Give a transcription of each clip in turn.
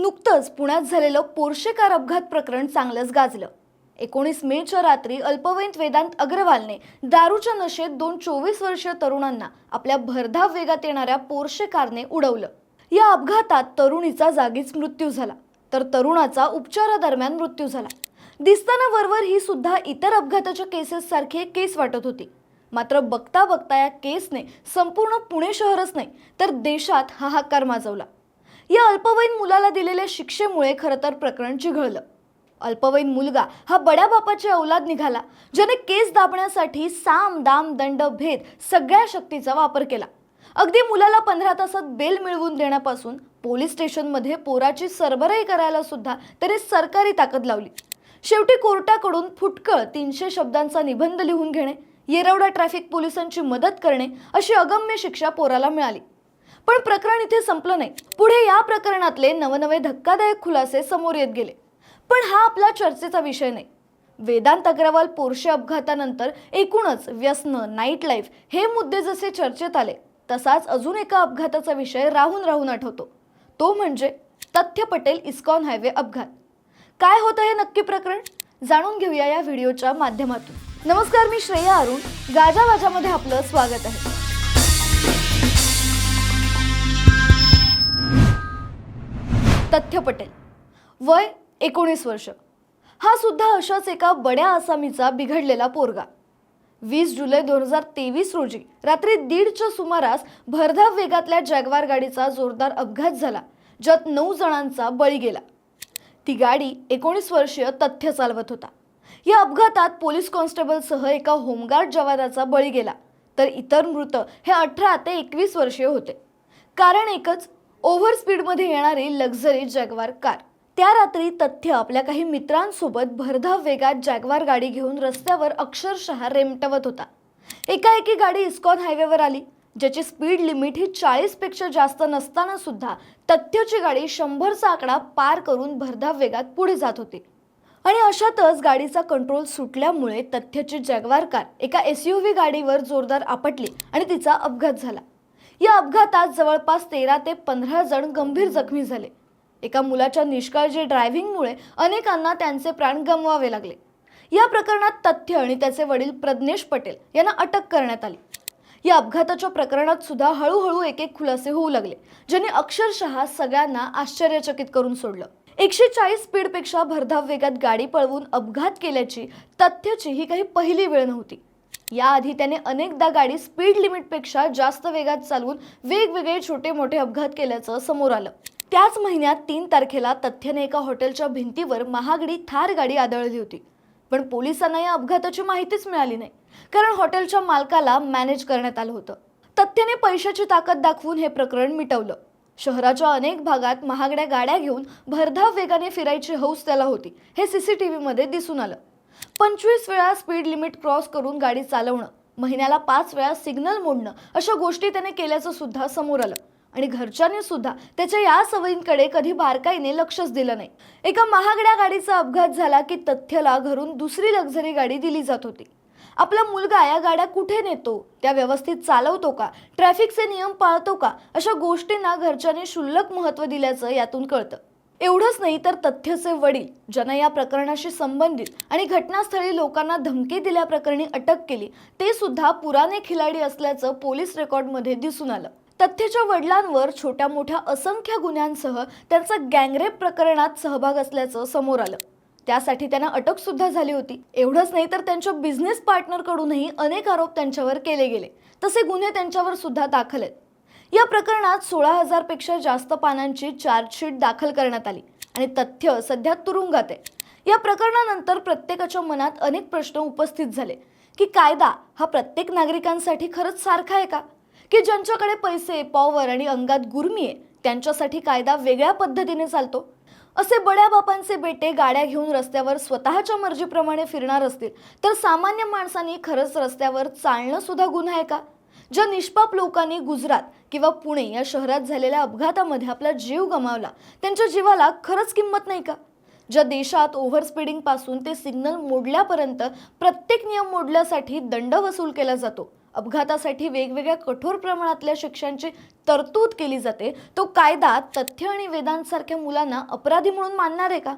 नुकतंच पुण्यात झालेलं पोर्शे कार अपघात प्रकरण चांगलंच गाजलं. एकोणीस मेच्या रात्री अल्पवयीन वेदांत अग्रवालने दारूच्या नशेत दोन चोवीस वर्षीय तरुणांना आपल्या भरधाव वेगात येणाऱ्या पोर्शे कारने उडवलं. या अपघातात तरुणीचा जागीच मृत्यू झाला तर तरुणाचा उपचारादरम्यान मृत्यू झाला. दिसताना वरवर ही सुद्धा इतर अपघाताच्या केसेस सारखी एक केस वाटत होती. मात्र बघता बघता या केसने संपूर्ण पुणे शहरच नाही तर देशात हाहाकार माजवला. या अल्पवयीन मुलाला दिलेल्या शिक्षेमुळे खरं तर प्रकरण चिघळलं. अल्पवयीन मुलगा हा बड्या बापाची औलाद निघाला ज्याने केस दाबण्यासाठी साम दाम दंड भेद सगळ्या शक्तीचा वापर केला. अगदी मुलाला पंधरा तासात बेल मिळवून देण्यापासून पोलीस स्टेशनमध्ये पोराची सरबराई करायला सुद्धा त्याने सरकारी ताकद लावली. शेवटी कोर्टाकडून फुटकळ तीनशे शब्दांचा निबंध लिहून घेणे येरवडा ट्रॅफिक पोलिसांची मदत करणे अशी अगम्य शिक्षा पोराला मिळाली. पण प्रकरण इथे संपलं नाही. पुढे या प्रकरणातले नवनवे धक्कादायक खुलासे समोर येत गेले. पण हा आपला चर्चेचा विषय नाही. वेदांत अग्रवाल पोर्शे अपघातानंतर एकूणच व्यसन नाईट लाईफ हे मुद्दे जसे चर्चेत आले तसाच अजून एका अपघाताचा विषय राहून राहून आठवतो. तो म्हणजे तथ्य पटेल इस्कॉन हायवे अपघात. काय होतं हे नक्की प्रकरण? जाणून घेऊया या व्हिडिओच्या माध्यमातून. नमस्कार मी श्रेया अरुण. गाजा वाजामध्ये आपलं स्वागत आहे. तथ्य पटेल. वय एकोणीस वर्ष. हा सुद्धा अशाच एका बड्या आसामीचा बिघडलेला पोरगा. वीस जुलै दोन हजार तेवीस रोजी रात्री दीडच्या सुमारास भरधाव वेगातल्या जॅगवार गाडीचा जोरदार अपघात झाला ज्यात नऊ जणांचा बळी गेला. ती गाडी एकोणीस वर्षीय तथ्य चालवत होता. या अपघातात पोलीस कॉन्स्टेबलसह एका होमगार्ड जवानाचा बळी गेला तर इतर मृत हे अठरा ते एकवीस वर्षीय होते. कारण एकच ओव्हर स्पीडमध्ये येणारी लक्झरी जॅगवार कार. त्या रात्री तथ्य आपल्या काही मित्रांसोबत भरधाव वेगात जॅगवार गाडी घेऊन रस्त्यावर अक्षरशः रेमटवत होता. एकाएकी गाडी इस्कॉन हायवेवर आली ज्याची स्पीड लिमिट ही चाळीसपेक्षा जास्त नसताना सुद्धा तथ्यची गाडी शंभरचा आकडा पार करून भरधाव वेगात पुढे जात होती. आणि अशातच गाडीचा कंट्रोल सुटल्यामुळे तथ्यची जॅगवार कार एका एस यू व्ही गाडीवर जोरदार आपटली आणि तिचा अपघात झाला. या अपघातात जवळपास तेरा ते पंधरा जण गंभीर जखमी झाले. एका मुलाच्या निष्काळजी ड्रायव्हिंगमुळे अनेकांना त्यांचे प्राण गमवावे लागले. या प्रकरणात तथ्य आणि त्याचे वडील प्रज्ञेश पटेल यांना अटक करण्यात आली. या अपघाताच्या प्रकरणात सुद्धा हळूहळू एक एक खुलासे होऊ लागले ज्यांनी अक्षरशः सगळ्यांना आश्चर्यचकित करून सोडलं. एकशे चाळीस स्पीडपेक्षा भरधाव वेगात गाडी पळवून अपघात केल्याची तथ्याची ही काही पहिली वेळ नव्हती. याआधी त्याने अनेकदा गाडी स्पीड लिमिटपेक्षा जास्त वेगात चालवून वेगवेगळे छोटे मोठे अपघात केल्याचं समोर आलं. त्याच महिन्यात तीन तारखेला तथ्याने एका हॉटेलच्या भिंतीवर महागडी थार गाडी आदळली होती. पण पोलिसांना या अपघाताची माहितीच मिळाली नाही कारण हॉटेलच्या मालकाला मॅनेज करण्यात आलं होतं. तथ्याने पैशाची ताकद दाखवून हे प्रकरण मिटवलं. शहराच्या अनेक भागात महागड्या गाड्या घेऊन भरधाव वेगाने फिरायची हौस त्याला होती हे सीसीटीव्हीमध्ये दिसून आलं. पंचवीस वेळा स्पीड लिमिट क्रॉस करून गाडी चालवणं महिन्याला पाच वेळा सिग्नल मोडणं अशा गोष्टी त्याने केल्याचं सुद्धा समोर आलं. आणि घरच्यांनी सुद्धा त्याच्या या सवयींकडे कधी बारकाईने लक्षच दिलं नाही. एका महागड्या गाडीचा अपघात झाला की तथ्यला घरून दुसरी लक्झरी गाडी दिली जात होती. आपला मुलगा या गाड्या कुठे नेतो त्या व्यवस्थित चालवतो का ट्रॅफिकचे नियम पाळतो का अशा गोष्टींना घरच्यांनी क्षुल्लक महत्त्व दिल्याचं यातून कळतं. एवढंच नाही तर तथ्यचे वडील ज्यांना या प्रकरणाशी संबंधित आणि घटनास्थळी लोकांना धमकी दिल्याप्रकरणी अटक केली ते सुद्धा पुराने खिलाडी असल्याचं पोलीस रेकॉर्डमध्ये दिसून आलं. तथ्याच्या वडिलांवर छोट्या मोठ्या असंख्य गुन्ह्यांसह त्यांचा गँगरेप प्रकरणात सहभाग असल्याचं समोर आलं. त्यासाठी त्यांना अटक सुद्धा झाली होती. एवढंच नाही तर त्यांच्या बिझनेस पार्टनरकडूनही अनेक आरोप त्यांच्यावर केले गेले. तसे गुन्हे त्यांच्यावर सुद्धा दाखल आहेत. या प्रकरणात सोळा हजारपेक्षा जास्त पानांची चार्जशीट दाखल करण्यात आली आणि तथ्य सध्या तुरुंगात आहे. या प्रकरणानंतर प्रत्येकाच्या मनात अनेक प्रश्न उपस्थित झाले की कायदा हा प्रत्येक नागरिकांसाठी खरंच सारखा आहे का? की ज्यांच्याकडे पैसे पॉवर आणि अंगात गुरमी आहे त्यांच्यासाठी कायदा वेगळ्या पद्धतीने चालतो? असे बड्या बापांचे बेटे गाड्या घेऊन रस्त्यावर स्वतःच्या मर्जीप्रमाणे फिरणार असतील तर सामान्य माणसांनी खरंच रस्त्यावर चालणं सुद्धा गुन्हा आहे का? ज्या निष्पाप लोकांनी गुजरात किंवा पुणे या शहरात झालेल्या अपघातामध्ये आपला जीव गमावला त्यांच्या जीवाला खरंच किंमत नाही का? ज्या देशात ओव्हर स्पीडिंगपासून ते सिग्नल मोडल्यापर्यंत प्रत्येक नियम मोडल्यासाठी दंड वसूल केला जातो. अपघातासाठी वेगवेगळ्या कठोर प्रमाणातल्या शिक्षांची तरतूद केली जाते. तो कायदा तथ्य आणि वेदांसारख्या मुलांना अपराधी म्हणून मानणार आहे का?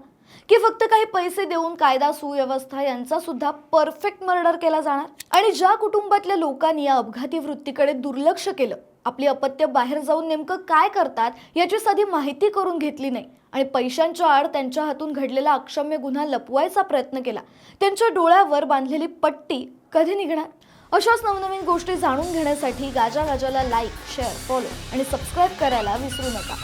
की फक्त काही पैसे देऊन कायदा सुव्यवस्था यांचा सुद्धा परफेक्ट मर्डर केला जाणार? आणि ज्या कुटुंबातल्या लोकांनी या अपघाती वृत्तीकडे दुर्लक्ष केलं आपली अपत्य बाहेर जाऊन नेमकं काय करतात याची साधी माहिती करून घेतली नाही. आणि पैशांच्या आड त्यांच्या हातून घडलेला अक्षम्य गुन्हा लपवायचा प्रयत्न केला. त्यांच्या डोळ्यावर बांधलेली पट्टी कधी निघणार? अशाच नवनवीन गोष्टी जाणून घेण्यासाठी गाजा गाजाला लाईक शेअर फॉलो आणि सबस्क्राईब करायला विसरू नका.